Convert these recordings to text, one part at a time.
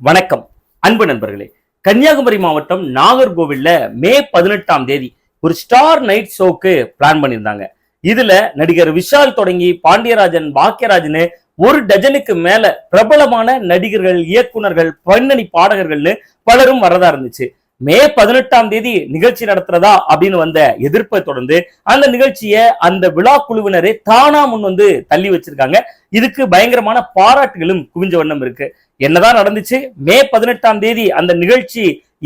வணக்கம். அன்பு நண்பர்களே கன்னியாகுமரி மாவட்டம் நாகர்கோவில்ல மே பதினெட்டாம் தேதி ஒரு ஸ்டார் நைட் ஷோக்கு பிளான் பண்ணியிருந்தாங்க. இதுல நடிகர் விஷால் தொடங்கி பாண்டியராஜன் பாக்கியராஜன் ஒரு டஜனுக்கு மேல பிரபலமான நடிகர்கள் இயக்குனர்கள் பின்னணி பாடகர்கள்னு பலரும் வரதா இருந்துச்சு. மே பதினெட்டாம் தேதி நிகழ்ச்சி நடத்துறதா அப்படின்னு வந்த எதிர்ப்பை தொடர்ந்து அந்த நிகழ்ச்சியை அந்த விழா குழுவினரே தானா முன் வந்து தள்ளி வச்சிருக்காங்க. இதுக்கு பயங்கரமான பாராட்டுகளும் குவிஞ்ச வண்ணம் இருக்கு. என்னதான் நடந்துச்சு? மே பதினெட்டாம் தேதி அந்த நிகழ்ச்சி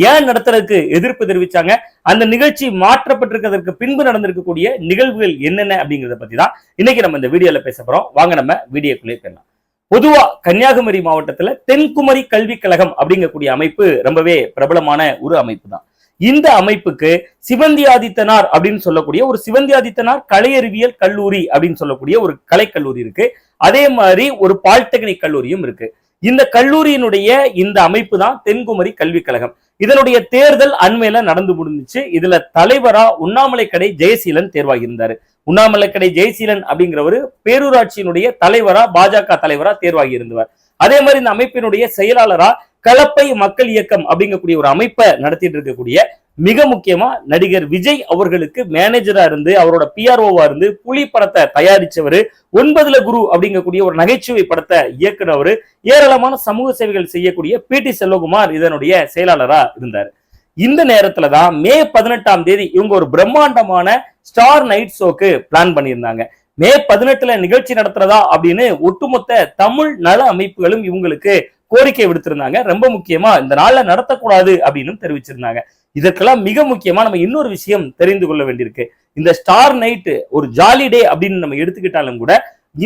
ஏன் நடத்துறதுக்கு எதிர்ப்பு தெரிவிச்சாங்க? அந்த நிகழ்ச்சி மாற்றப்பட்டிருக்கிறதுக்கு பின்பு நடந்திருக்கக்கூடிய நிகழ்வுகள் என்னென்ன அப்படிங்கறத பத்தி தான் இன்னைக்கு நம்ம இந்த வீடியோல பேச போறோம். வாங்க நம்ம வீடியோக்குள்ளே போயிடலாம். பொதுவா கன்னியாகுமரி மாவட்டத்துல தென்குமரி கல்விக் கழகம் அப்படிங்கக்கூடிய அமைப்பு ரொம்பவே பிரபலமான ஒரு அமைப்பு தான் இந்த அமைப்புக்கு சிவந்தி ஆதித்தனார் அப்படின்னு சொல்லக்கூடிய ஒரு சிவந்தி ஆதித்தனார் கலை அறிவியல் கல்லூரி அப்படின்னு சொல்லக்கூடிய ஒரு கலைக்கல்லூரி இருக்கு. அதே மாதிரி ஒரு பாலிடெக்னிக் கல்லூரியும் இருக்கு. இந்த கல்லூரியினுடைய இந்த அமைப்பு தான் தென்குமரி கல்விக் கழகம். இதனுடைய தேர்தல் அண்மையில நடந்து முடிஞ்சுச்சு. இதுல தலைவரா உண்ணாமலை கடை ஜெயசீலன் தேர்வாகியிருந்தாரு உண்ணாமலக்கடை உண்ணாமலை ஜெயசீலன் அப்படிங்கிறவர் பேரூராட்சியினுடைய தலைவரா பாஜக தலைவரா தேர்வாகி இருந்தவர். அதே மாதிரி இந்த அமைப்பினுடைய செயலாளரா கலப்பை மக்கள் இயக்கம் அப்படிங்கக்கூடிய ஒரு அமைப்பை நடத்திட்டு இருக்கக்கூடிய மிக முக்கியமா நடிகர் விஜய் அவர்களுக்கு மேனேஜரா இருந்து அவரோட பிஆர்ஓவா இருந்து புலி படத்தை தயாரிச்சவர் ஒன்பதுல குரு அப்படிங்கக்கூடிய ஒரு நகைச்சுவை படத்தை இயக்குனவர் ஏராளமான சமூக சேவைகள் செய்யக்கூடிய பி டி செல்வகுமார் இதனுடைய செயலாளரா இருந்தார். இந்த நேரத்துல தான் மே பதினெட்டாம் தேதி இவங்க ஒரு பிரம்மாண்டமான ஸ்டார் நைட் ஷோக்கு பிளான் பண்ணியிருந்தாங்க. மே பதினெட்டுல நிகழ்ச்சி நடத்துறதா அப்படின்னு ஒட்டுமொத்த தமிழ் நல அமைப்புகளும் இவங்களுக்கு கோரிக்கை விடுத்திருந்தாங்க. ரொம்ப முக்கியமா இந்த நாள்ல நடத்தக்கூடாது அப்படின்னு தெரிவிச்சிருந்தாங்க. இதற்கெல்லாம் மிக முக்கியமா நம்ம இன்னொரு விஷயம் தெரிந்து கொள்ள வேண்டியிருக்கு. இந்த ஸ்டார் நைட் ஒரு ஜாலி டே அப்படின்னு நம்ம எடுத்துக்கிட்டாலும் கூட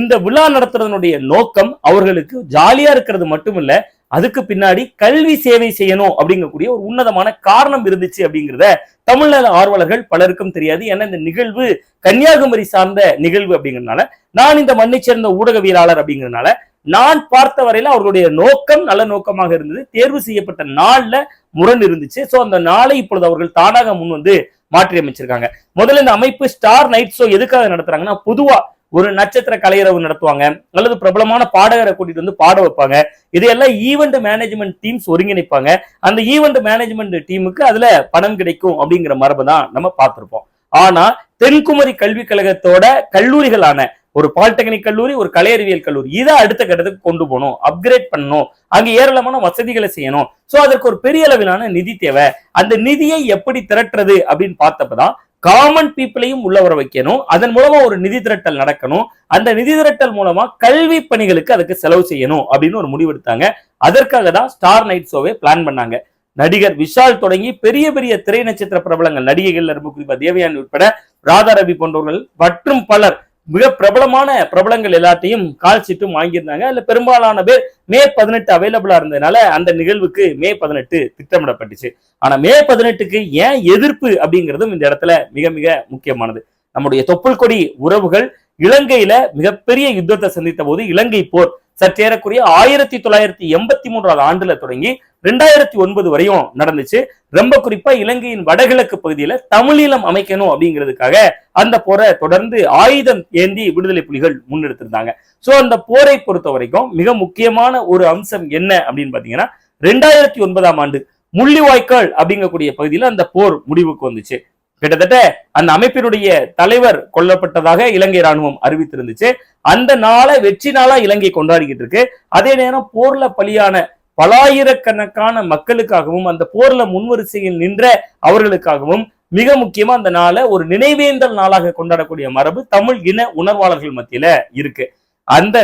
இந்த விழா நடத்துறதனுடைய நோக்கம் அவர்களுக்கு ஜாலியா இருக்கிறது மட்டும் இல்ல அதுக்கு பின்னாடி கல்வி சேவை செய்யணும் அப்படிங்கக்கூடிய ஒரு உன்னதமான காரணம் இருந்துச்சு அப்படிங்கிறத தமிழ்நாடு ஆர்வலர்கள் பலருக்கும் தெரியாது. ஏன்னா இந்த நிகழ்வு கன்னியாகுமரி சார்ந்த நிகழ்வு அப்படிங்கிறதுனால நான் இந்த மண்ணை சேர்ந்த ஊடகவியலாளர் அப்படிங்கிறதுனால நான் பார்த்த வரையில அவர்களுடைய நோக்கம் நல்ல நோக்கமாக இருந்தது. தேர்வு செய்யப்பட்ட நாள்ல முரண் இருந்துச்சு. சோ அந்த நாளை இப்பொழுது அவர்கள் தானாக முன் வந்து மாற்றி அமைச்சிருக்காங்க முதல்ல இந்த அமைப்பு ஸ்டார் நைட் ஷோ எதுக்காக நடத்துறாங்கன்னா பொதுவா ஒரு நட்சத்திர கலையரவு நடத்துவாங்க அல்லது பிரபலமான பாடகரை கூட்டிட்டு வந்து பாட வைப்பாங்க. இதையெல்லாம் ஈவெண்ட் மேனேஜ்மெண்ட் டீம்ஸ் ஒருங்கிணைப்பாங்க. அந்த ஈவெண்ட் மேனேஜ்மெண்ட் டீமுக்கு அதுல பணம் கிடைக்கும் அப்படிங்கிற மரபு தான் நம்ம பார்த்திருப்போம். ஆனா தென்குமரி கல்விக் கழகத்தோட கல்லூரிகளான ஒரு பாலிடெக்னிக் கல்லூரி ஒரு கலையறிவியல் கல்லூரி இதை அடுத்த கட்டத்துக்கு கொண்டு போகணும் அப்கிரேட் பண்ணணும். அங்க ஏராளமான வசதிகளை செய்யணும். சோ அதற்கு ஒரு பெரிய அளவிலான நிதி தேவை. அந்த நிதியை எப்படி திரட்டுறது அப்படின்னு பார்த்தப்பதான் காமன் பீப்புளையும் உள்ள வர வைக்கணும். அதன் மூலமா ஒரு நிதி திரட்டல் நடக்கணும். அந்த நிதி திரட்டல் மூலமா கல்வி பணிகளுக்கு அதுக்கு செலவு செய்யணும் அப்படின்னு ஒரு முடிவெடுத்தாங்க அதற்காக தான் ஸ்டார் நைட் ஷோவை பிளான் பண்ணாங்க. நடிகர் விஷால் தொடங்கி பெரிய பெரிய திரை நட்சத்திர பிரபலங்கள் நடிகைகள் ரொம்ப குறிப்பா தேவயானி உட்பட ராதாரவி போன்றவர்கள் மற்றும் பலர் மிக பிரபலமான பிரபலங்கள் எல்லாத்தையும் கால் சீட்டும் வாங்கியிருந்தாங்க. அதுல பெரும்பாலான பேர் மே பதினெட்டு அவைலபிளா இருந்ததுனால அந்த நிகழ்வுக்கு மே பதினெட்டு திட்டமிடப்பட்டுச்சு. ஆனா மே பதினெட்டுக்கு ஏன் எதிர்ப்பு அப்படிங்கிறதும் இந்த இடத்துல மிக மிக முக்கியமானது. நம்முடைய தொப்புள் கொடி உறவுகள் இலங்கையில மிகப்பெரிய யுத்தத்தை சந்தித்த போது இலங்கை போர் சற்றேறக்குரிய ஆயிரத்தி தொள்ளாயிரத்தி எண்பத்தி மூன்றாவது ஆண்டுல தொடங்கி ரெண்டாயிரத்தி ஒன்பது வரையும் நடந்துச்சு. ரொம்ப குறிப்பா இலங்கையின் வடகிழக்கு பகுதியில தமிழீழம் அமைக்கணும் அப்படிங்கிறதுக்காக அந்த போரை தொடர்ந்து ஆயுதம் ஏந்தி விடுதலை புலிகள் முன்னெடுத்திருந்தாங்க. சோ அந்த போரை பொறுத்த வரைக்கும் மிக முக்கியமான ஒரு அம்சம் என்ன அப்படின்னு பாத்தீங்கன்னா ரெண்டாயிரத்தி ஒன்பதாம் ஆண்டு முள்ளிவாய்க்கால் அப்படிங்கக்கூடிய பகுதியில அந்த போர் முடிவுக்கு வந்துச்சு. கிட்டத்தட்ட அந்த அமைப்பினுடைய தலைவர் கொல்லப்பட்டதாக இலங்கை ராணுவம் அறிவித்திருந்துச்சு. அந்த நாளை வெற்றி நாளா இலங்கை கொண்டாடிக்கிட்டு இருக்கு. அதே நேரம் போர்ல பலியான பலாயிரக்கணக்கான மக்களுக்காகவும் அந்த போர்ல முன்வரிசையில் நின்ற அவர்களுக்காகவும் மிக முக்கியமா அந்த நாளை ஒரு நினைவேந்தல் நாளாக கொண்டாடக்கூடிய மரபு தமிழ் இன உணர்வாளர்கள் மத்தியில இருக்கு. அந்த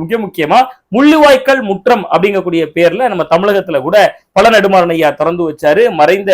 மிக முக்கியமா முள்ளுவாய்க்கால் முற்றம் அப்படிங்கக்கூடிய பேர்ல நம்ம தமிழகத்துல கூட பல நெடுமாறன் ஐயா திறந்து வச்சாரு. மறைந்த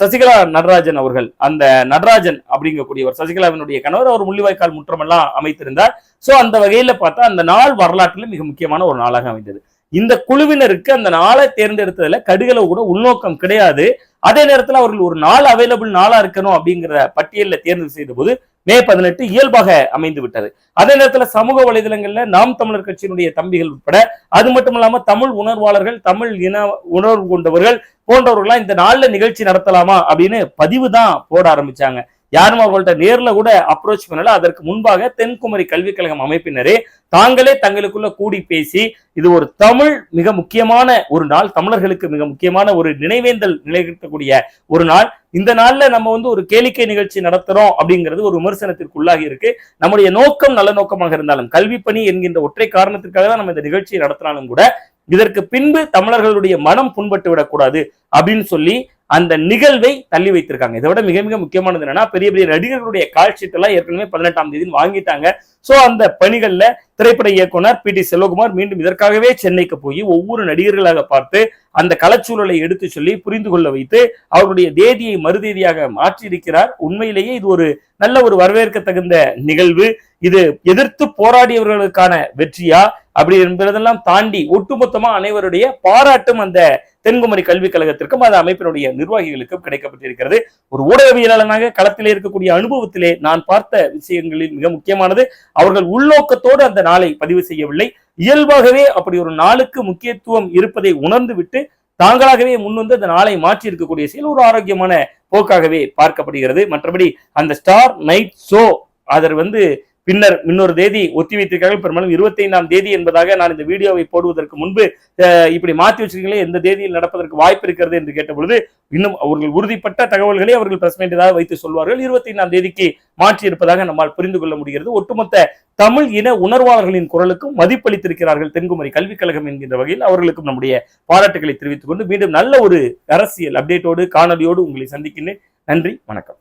சசிகலா நடராஜன் அவர்கள் அந்த நடராஜன் அப்படிங்கக்கூடியவர் சசிகலாவினுடைய கணவர் அவர் முள்ளிவாய்க்கால் முற்றமெல்லாம் அமைத்திருந்தார். ஸோ அந்த வகையில பார்த்தா அந்த நாள் வரலாற்றுல மிக முக்கியமான ஒரு நாளாக அமைந்தது. இந்த குழுவினருக்கு அந்த நாளை தேர்ந்தெடுத்ததுல கடுகளவு கூட உள்நோக்கம் கிடையாது. அதே நேரத்தில் அவர்கள் ஒரு நாள் அவைலபிள் நாளா இருக்கணும் அப்படிங்கிற பட்டியலில் தேர்வு செய்த போது மே பதினெட்டு இயல்பாக அமைந்து விட்டது. அதே நேரத்துல சமூக வலைதளங்கள்ல நாம் தமிழர் கட்சியினுடைய தம்பிகள் உட்பட அது மட்டும் இல்லாம தமிழ் உணர்வாளர்கள் தமிழ் இன உணர்வு கொண்டவர்கள் போன்றவர்கள்லாம் இந்த நாள்ல நிகழ்ச்சி நடத்தலாமா அப்படின்னு பதிவு தான் போட ஆரம்பிச்சாங்க. யாரும் அவர்கள்ட்ட நேர்ல கூட அப்ரோச் பண்ணல அதற்கு முன்பாக தென்குமரி கல்விக் கழகம் அமைப்பினரே தாங்களே தங்களுக்குள்ள கூடி பேசி இது ஒரு தமிழ் மிக முக்கியமான ஒரு நாள் தமிழர்களுக்கு மிக முக்கியமான ஒரு நினைவேந்தல் நிலைநிறுத்தக்கூடிய ஒரு நாள். இந்த நாள்ல நம்ம வந்து ஒரு கேளிக்கை நிகழ்ச்சி நடத்துறோம் அப்படிங்கிறது ஒரு விமர்சனத்திற்கு உள்ளாகி இருக்கு. நம்முடைய நோக்கம் நல்ல நோக்கமாக இருந்தாலும் கல்வி பணி என்கின்ற ஒற்றை காரணத்திற்காக தான் நம்ம இந்த நிகழ்ச்சியை நடத்தினாலும் கூட இதற்கு பின்பு தமிழர்களுடைய மனம் புண்பட்டு விடக்கூடாது அப்படின்னு சொல்லி அந்த நிகழ்வை தள்ளி வைத்திருக்காங்க. இதை விட மிக மிக முக்கியமானது என்னன்னா பெரிய பெரிய நடிகர்களுடைய கால் எல்லாம் ஏற்கனவே பதினெட்டாம் தேதி வாங்கிட்டாங்க. சோ அந்த பணிகள்ல திரைப்பட இயக்குனர் பி டி செல்வகுமார் மீண்டும் இதற்காகவே சென்னைக்கு போய் ஒவ்வொரு நடிகர்களாக பார்த்து அந்த கலச்சூழலை எடுத்து சொல்லி புரிந்து கொள்ள வைத்து அவருடைய தேதியை மறுதேதியாக மாற்றியிருக்கிறார். உண்மையிலேயே இது ஒரு நல்ல ஒரு வரவேற்க தகுந்த நிகழ்வு. இது எதிர்த்து போராடியவர்களுக்கான வெற்றியா? அப்படி என்பதெல்லாம் தாண்டி ஒட்டுமொத்தமா அனைவருடைய பாராட்டும் அந்த தென்குமரி கல்விக் கழகத்திற்கும் அந்த அமைப்பினுடைய நிர்வாகிகளுக்கும் கிடைக்கப்பட்டிருக்கிறது. ஒரு ஊடகவியலாளனாக களத்திலே இருக்கக்கூடிய அனுபவத்திலே நான் பார்த்த விஷயங்களில் மிக முக்கியமானது அவர்கள் உள்நோக்கத்தோடு அந்த நாளை பதிவு செய்யவில்லை. இயல்பாகவே அப்படி ஒரு நாளுக்கு முக்கியத்துவம் இருப்பதை உணர்ந்து விட்டு தாங்களாகவே முன்வந்து அந்த நாளை மாற்றி இருக்கக்கூடிய செயல் ஒரு ஆரோக்கியமான போக்காகவே பார்க்கப்படுகிறது. மற்றபடி அந்த ஸ்டார் நைட் ஷோ அதர் வந்து பின்னர் இன்னொரு தேதி ஒத்தி வைத்திருக்கார்கள் பெரும்பாலும் இருபத்தி ஐந்தாம் தேதி என்பதாக நான் இந்த வீடியோவை போடுவதற்கு முன்பு இப்படி மாற்றி வச்சிருக்கீங்களே எந்த தேதியில் நடப்பதற்கு வாய்ப்பு இருக்கிறது என்று கேட்ட பொழுது இன்னும் அவர்கள் உறுதிப்பட்ட தகவல்களை அவர்கள் பிரஸ் மீட் வைத்து சொல்வார்கள். இருபத்தி ஐந்தாம் தேதிக்கு மாற்றி இருப்பதாக நம்மால் புரிந்து கொள்ள முடிகிறது. ஒட்டுமொத்த தமிழ் இன உணர்வாளர்களின் குரலுக்கும் மதிப்பளித்திருக்கிறார்கள் தென்குமரி கல்விக் கழகம் என்கின்ற வகையில் அவர்களுக்கும் நம்முடைய பாராட்டுகளை தெரிவித்துக் கொண்டு மீண்டும் நல்ல ஒரு அரசியல் அப்டேட்டோடு காணொலியோடு உங்களை சந்திக்கின்றேன். நன்றி வணக்கம்.